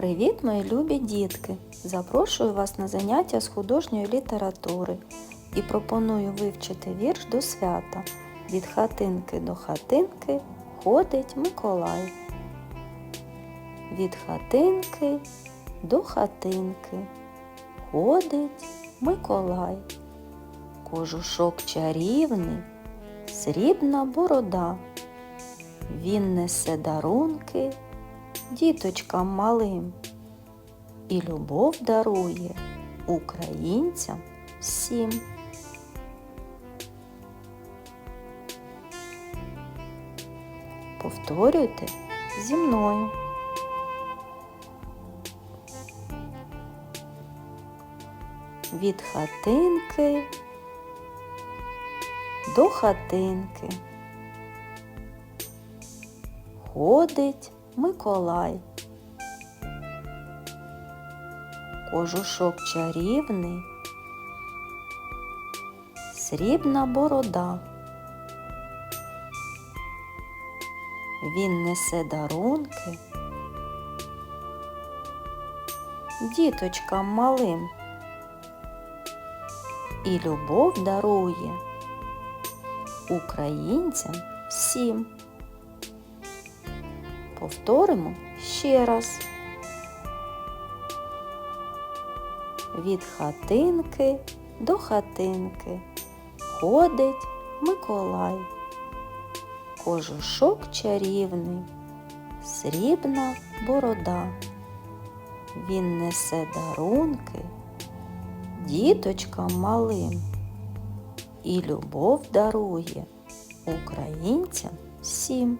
Привіт, мої любі дітки! Запрошую вас на заняття з художньої літератури і пропоную вивчити вірш до свята. Від хатинки до хатинки ходить Миколай. Від хатинки до хатинки ходить Миколай. Кожушок чарівний, срібна борода. Він несе дарунки діточкам малим і любов дарує українцям всім. Повторюйте зі мною. Від хатинки до хатинки ходить Миколай. Кожушок чарівний, срібна борода. Він несе дарунки діточкам малим і любов дарує українцям всім. Повторимо ще раз. Від хатинки до хатинки ходить Миколай. Кожушок чарівний, срібна борода. Він несе дарунки діточкам малим і любов дарує українцям всім.